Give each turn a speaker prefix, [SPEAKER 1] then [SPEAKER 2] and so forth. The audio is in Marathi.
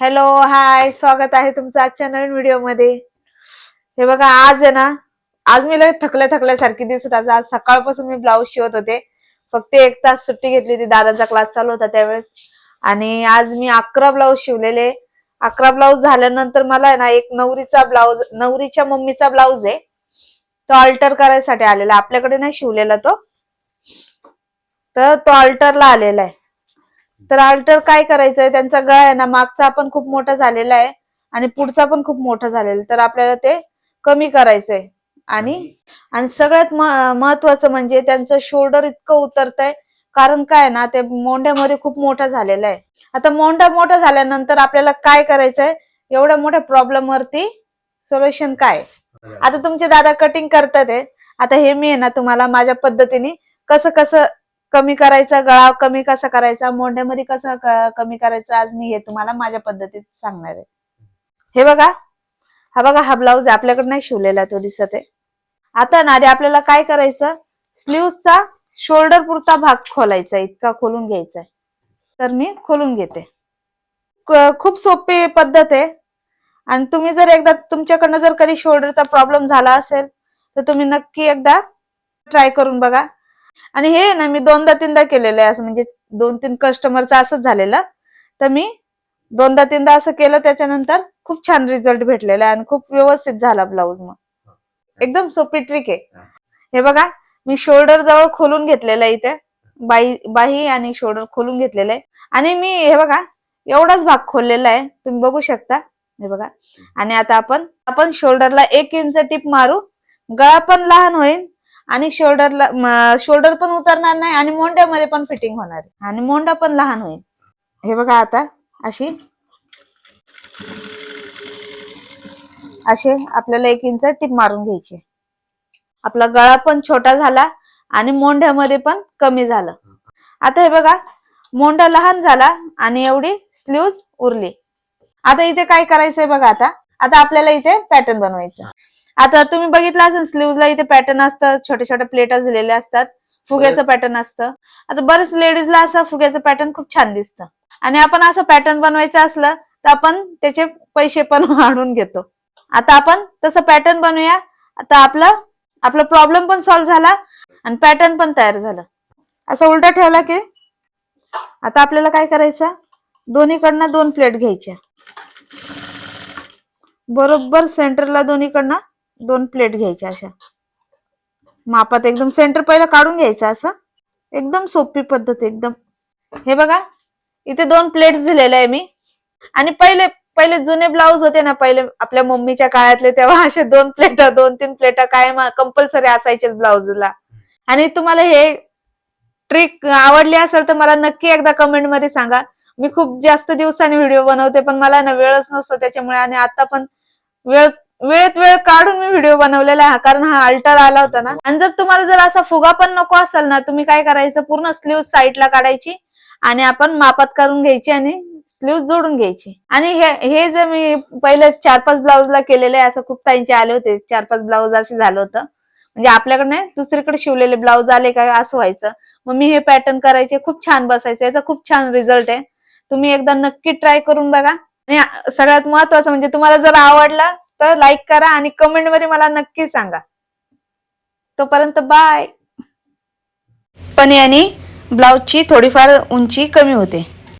[SPEAKER 1] हॅलो हाय स्वागत आहे तुमचं आजच्या नवीन व्हिडिओमध्ये. हे बघा आज आहे ना आज मी लय थकल्या थकल्यासारखी दिसत आज आज सकाळपासून मी ब्लाऊज शिवत होते. फक्त एक तास सुट्टी घेतली होती. दादाचा क्लास चालू होता त्यावेळेस. आणि आज मी अकरा ब्लाऊज शिवलेले. अकरा ब्लाऊज झाल्यानंतर मला आहे ना एक नवरीचा ब्लाऊज नवरीच्या मम्मीचा ब्लाऊज आहे. तो अल्टर करायसाठी आलेला आपल्याकडे नाही शिवलेला तो. तर तो अल्टरला आलेला आहे. तर अल्टर काय करायचंय? त्यांचा गळा आहे ना मागचा पण खूप मोठा झालेला आहे आणि पुढचा पण खूप मोठा झालेला तर आपल्याला ते कमी करायचंय. आणि आणि सगळ्यात महत्वाचं म्हणजे त्यांचं शोल्डर इतकं उतरतंय. कारण काय ना ते मोंढ्यामध्ये खूप मोठा झालेला आहे. आता मोंढा मोठा झाल्यानंतर आपल्याला काय करायचंय? एवढ्या मोठ्या प्रॉब्लेम वरती सोल्युशन काय? आता तुमचे दादा कटिंग करतात आहे. आता हे मी आहे ना तुम्हाला माझ्या पद्धतीने कसं कसं कमी करायचा गळा कमी कसा करायचा मोंढ्यामध्ये कसा कमी करायचा आज मी हे तुम्हाला माझ्या पद्धतीत सांगणार आहे. हे बघा हा बघा हा ब्लाऊज आपल्याकडे नाही शिवलेला तो दिसत आहे. आता ना रे आपल्याला काय करायचं? स्लीवचा शोल्डर पुरता भाग खोलायचा इतका खोलून घ्यायचा आहे. तर मी खोलून घेते. खूप सोपी पद्धत आहे. आणि तुम्ही जर एकदा तुमच्याकडनं जर कधी शोल्डरचा प्रॉब्लेम झाला असेल तर तुम्ही नक्की एकदा ट्राय करून बघा. आणि हे ना मी दोनदा तीनदा केलेलं आहे असं म्हणजे दोन तीन कस्टमरचं असंच झालेलं. तर मी दोनदा तीनदा असं केलं त्याच्यानंतर खूप छान रिझल्ट भेटलेला आहे आणि खूप व्यवस्थित झाला ब्लाऊज मग. एकदम सोपी ट्रिक आहे. हे बघा मी शोल्डर जवळ खोलून घेतलेलं आहे इथे. बाई बाही आणि शोल्डर खोलून घेतलेलं आहे. आणि मी हे बघा एवढाच भाग खोललेला आहे. तुम्ही बघू शकता. हे बघा. आणि आता आपण आपण शोल्डरला एक इंच टिप मारू. गळा पण लहान होईल आणि शोल्डरला शोल्डर पण उतरणार नाही आणि मोंड्यामध्ये पण फिटिंग होणार आहे. आणि मोंडा पण लहान होईल. हे बघा आता अशी. असे आपल्याला एक इंच टिप मारून घ्यायची आपला गळा पण छोटा झाला आणि मोंढ्यामध्ये पण कमी झालं. आता हे बघा मोंडा लहान झाला आणि एवढी स्लीव उरली. आता इथे काय करायचंय बघा आता. आता आपल्याला इथे पॅटर्न बनवायचं आता तुम्ही बघितलं असेल स्लीव्हला इथे पॅटर्न असतं छोट्या छोट्या प्लेटा झालेले असतात फुग्याचं पॅटर्न असतं. आता बरेच लेडीजला असं फुग्याचं पॅटर्न खूप छान दिसतं. आणि आपण असं पॅटर्न बनवायचं असलं तर आपण त्याचे पैसे पण वाढवून घेतो. आता आपण तसं पॅटर्न बनवूया. आता आपलं आपला प्रॉब्लेम पण सॉल्व्ह झाला आणि पॅटर्न पण तयार झालं. असं उलटा ठेवला की आता आपल्याला काय करायचं? दोन्हीकडनं दोन प्लेट घ्यायच्या बरोबर सेंटरला दोन्हीकडनं दोन प्लेट घ्यायच्या अशा. मापात एकदम सेंटर पहिला काढून घ्यायचं असं. एकदम सोपी पद्धत एकदम. हे बघा इथे दोन प्लेट्स दिलेले आहे मी. आणि पहिले पहिले जुने ब्लाऊज होते ना पहिले आपल्या मम्मीच्या काळातले तेव्हा असे दोन प्लेट दोन तीन प्लेट काय कंपल्सरी असायचे ब्लाऊजला आणि तुम्हाला हे ट्रिक आवडली असेल तर मला नक्की एकदा कमेंटमध्ये सांगा. मी खूप जास्त दिवसांनी व्हिडिओ बनवते पण मला ना वेळच नसतो त्याच्यामुळे आणि आता पण वेळ वेळेत वेळ काढून मी व्हिडिओ बनवलेला आहे कारण हा अल्टर आला होता ना. आणि जर तुम्हाला जर असा फुगा पण नको असेल ना तुम्ही काय करायचं पूर्ण स्लीव साईडला काढायची आणि आपण मापात करून घ्यायची आणि स्लीव जोडून घ्यायची. आणि हे हे जे मी पहिले चार पाच ब्लाऊजला केलेले आहे असं खूप ताईंचे आले होते चार पाच ब्लाऊज असे झालं होतं. म्हणजे आपल्याकडे दुसरीकडे शिवलेले ब्लाऊज आले का असं व्हायचं. मग मी हे पॅटर्न करायचे खूप छान बसायचं याचा खूप छान रिझल्ट आहे. तुम्ही एकदा नक्की ट्राय करून बघा. आणि सगळ्यात महत्वाचं म्हणजे तुम्हाला जर आवडला तर लाईक करा आणि कमेंटमध्ये मला नक्की सांगा. तोपर्यंत बाय पण याने ब्लाऊजची थोडीफार उंची कमी होते.